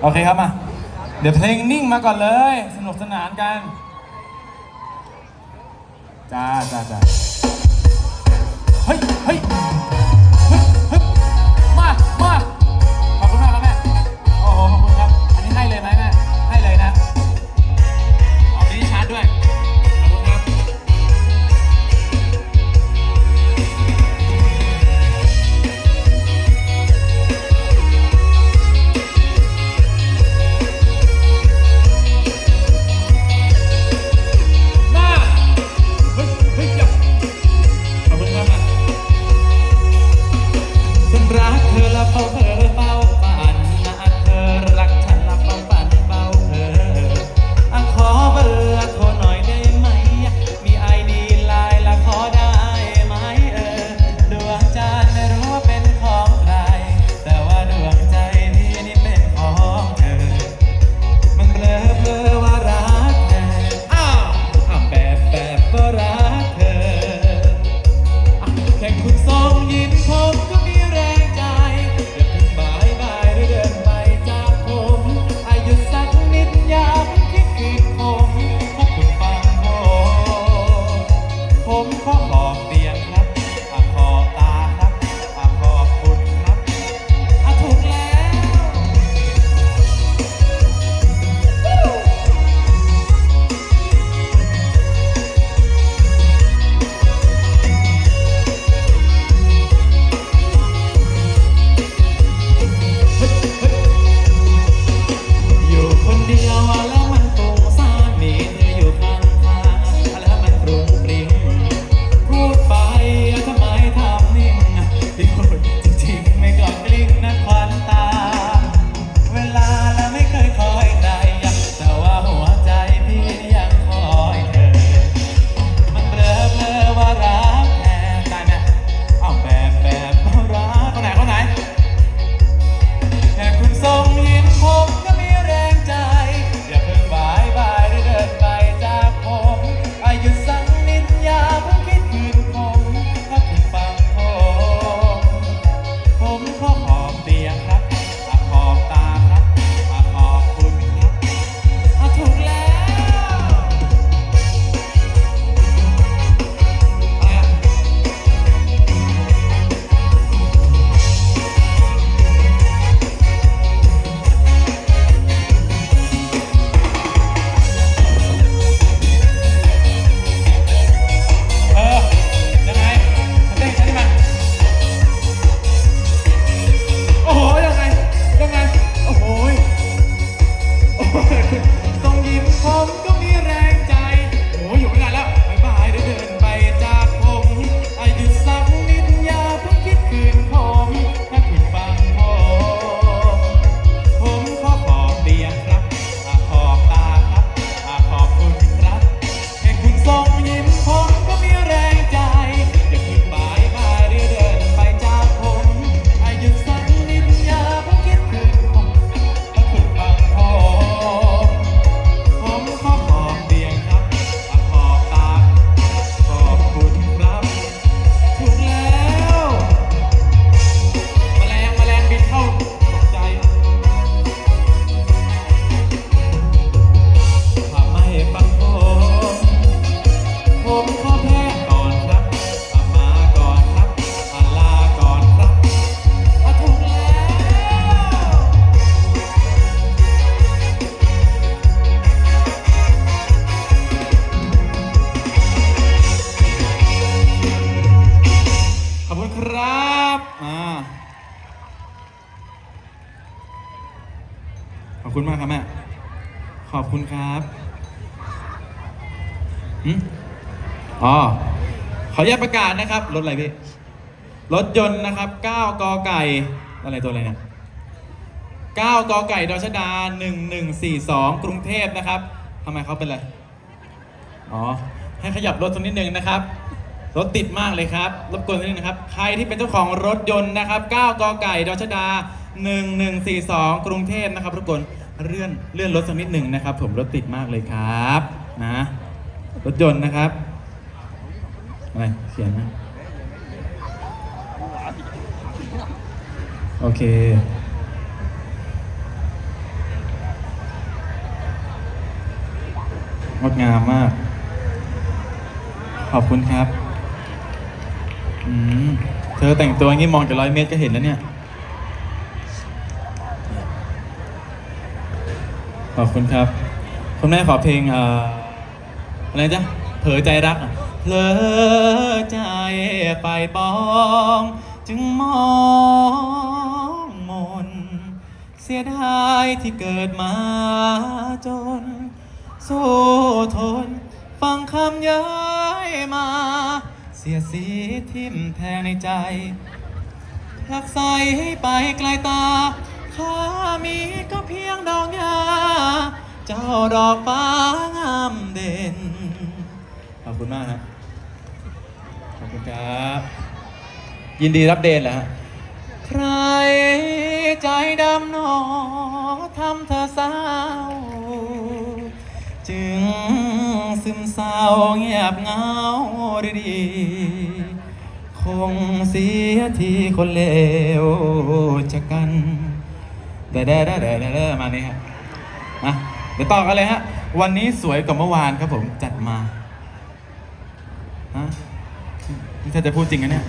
โอเคครับมา เดี๋ยวเพลงนิ่งมาก่อนเลย สนุกสนานกัน จ้าจ้าจ้า ครับอืมอ๋อ ขออนุญาตประกาศนะครับ รถอะไรพี่ รถยนต์นะครับ 9 กอไก่ อะไรตัวอะไรเนี่ย 9 กอไก่ดอชดา 1142 กรุงเทพนะครับทำไมเขาเป็นไร อ๋อ ให้ขยับรถสักนิดนึงนะครับ รถติดมากเลยครับ รบกวนนิดนึงครับ ใครที่เป็นเจ้าของรถยนต์นะครับ 9 กอไก่ดอชดา 1142 กรุงเทพนะครับทุกคน เลื่อนเลื่อนรถสักนิดหนึ่งนะครับ ผมรถติดมากเลยครับนะรถยนต์นะครับอะไรเขียนนะโอเคงดงามมาก ขอบคุณครับ อืม เธอแต่งตัวงี้มองจากร้อยเมตรก็เห็นแล้วเนี่ย ขอบคุณครับ คุณแม่ขอเพลงอะไรจ๊ะเผลอใจรักเผลอใจไปปอง จึงมองมน เสียดายที่เกิดมาจน สู้ทน ฟังคำย้ายมา เสียสีทิ่มแทงในใจรักใสให้ไปไกลตา้ามีก็เพียงดอกยา เจ้าดอกฟ้างามเด่น ขอบคุณมากนะ ขอบคุณครับ ยินดีรับเดนแหรอฮะ ใครใจดำหนอทำเธอเศร้า จึงซึมเศร้าเงียบเงาดีๆคงเสียทีคนเลวจะกัน เด้อเด้อเด้อเด้อเด้อมานี้ฮะนะเดี๋ยวต่อกันเลยฮะ วันนี้สวยกว่าเมื่อวานครับผมจัดมาฮะนี่ถ้าจะพูดจริงนะเนี่ย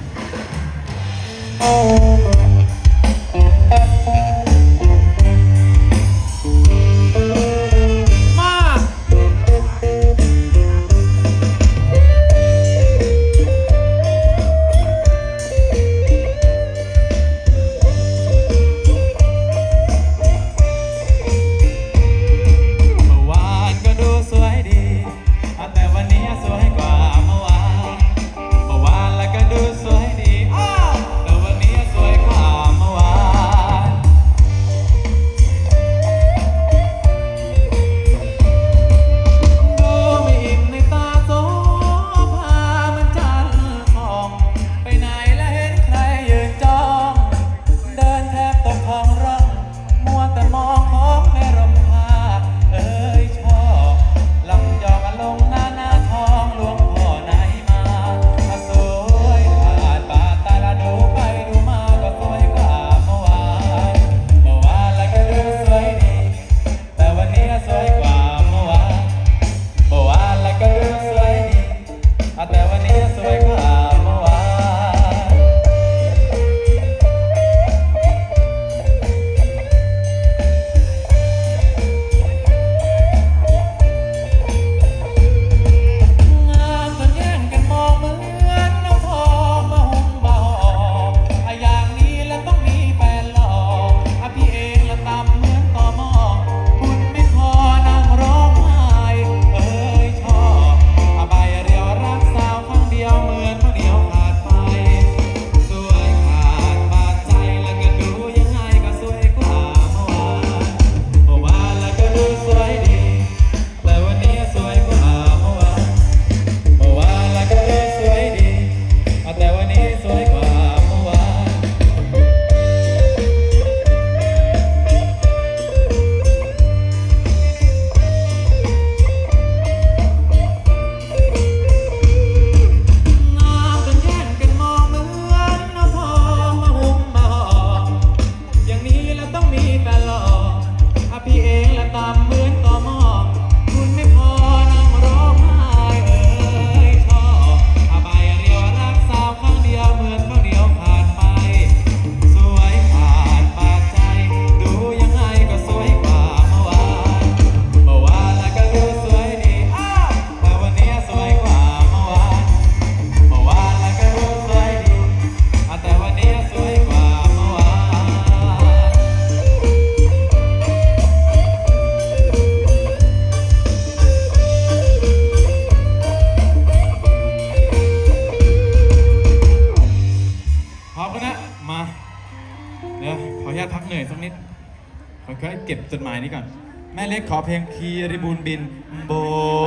จดหมายนี้ก่อน แม่เล็กขอเพลงคีริบูนบิน โบ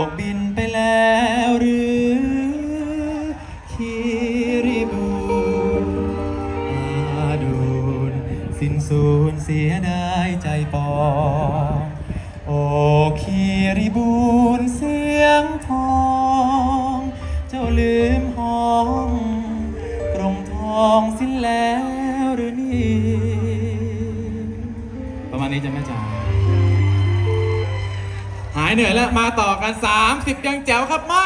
กบินไปแล้วหรือคีริบูนอาดูนสิ้นสูญเสียดายใจปอง โอคีริบูนเสียงทอง เจ้าลืมห้องกรงทองสิ้นแล้วหรือนี่ประมาณนี้จะไม่จ่า เหนื่อยแล้ว มาต่อกัน 30 ยังแจ๋วครับมา